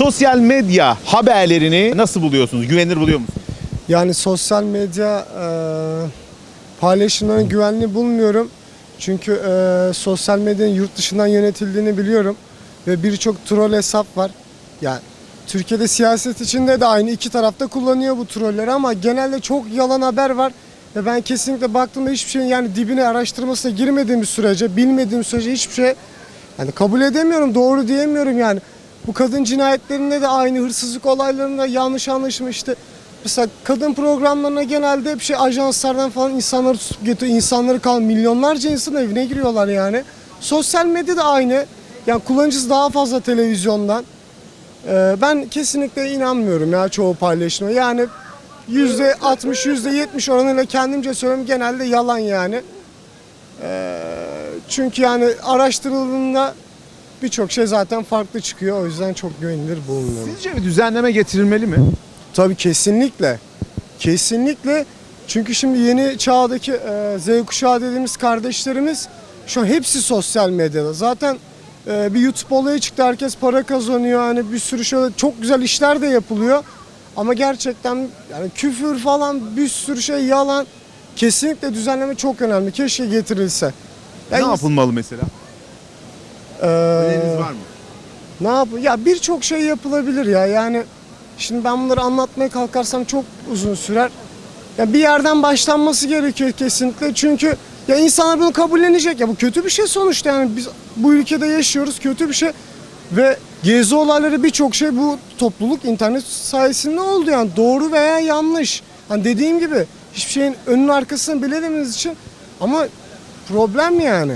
Sosyal medya haberlerini nasıl buluyorsunuz? Güvenilir buluyor musunuz? Yani sosyal medya e, paylaşımların güvenli bulmuyorum. Çünkü e, sosyal medyanın yurt dışından yönetildiğini biliyorum. Ve birçok troll hesap var. Yani Türkiye'de siyaset içinde de aynı iki tarafta kullanıyor bu trolleri ama genelde çok yalan haber var. Ve ben kesinlikle baktığımda hiçbir şeyin yani dibine araştırmasına girmediğim sürece, bilmediğim sürece hiçbir şey yani kabul edemiyorum, doğru diyemiyorum yani. Bu kadın cinayetlerinde de aynı hırsızlık olaylarında yanlış anlaşılma işte Mesela kadın programlarına genelde hep şey ajanslardan falan insanları tutup getiriyor. İnsanları kal milyonlarca insan evine giriyorlar yani. Sosyal medya da aynı. Yani kullanıcısı daha fazla televizyondan. Ee, ben kesinlikle inanmıyorum ya çoğu paylaşıma. Yani yüzde 60 yüzde 70 oranıyla kendimce söylüyorum genelde yalan yani. Ee, çünkü yani araştırıldığında birçok şey zaten farklı çıkıyor. O yüzden çok güvenilir bulmuyorum. Sizce bir düzenleme getirilmeli mi? Tabii kesinlikle. Kesinlikle. Çünkü şimdi yeni çağdaki e, Z kuşağı dediğimiz kardeşlerimiz şu an hepsi sosyal medyada. Zaten e, bir YouTube olayı çıktı. Herkes para kazanıyor. Hani bir sürü şöyle çok güzel işler de yapılıyor. Ama gerçekten yani küfür falan bir sürü şey yalan. Kesinlikle düzenleme çok önemli. Keşke getirilse. ne Yani, yapılmalı mesela? e, mı? Ne yap? Ya birçok şey yapılabilir ya. Yani şimdi ben bunları anlatmaya kalkarsam çok uzun sürer. Ya bir yerden başlanması gerekiyor kesinlikle. Çünkü ya insanlar bunu kabullenecek. Ya bu kötü bir şey sonuçta yani biz bu ülkede yaşıyoruz. Kötü bir şey. Ve gezi olayları birçok şey bu topluluk internet sayesinde oldu yani doğru veya yanlış. Hani dediğim gibi hiçbir şeyin önünün arkasını bilemediğimiz için ama problem yani.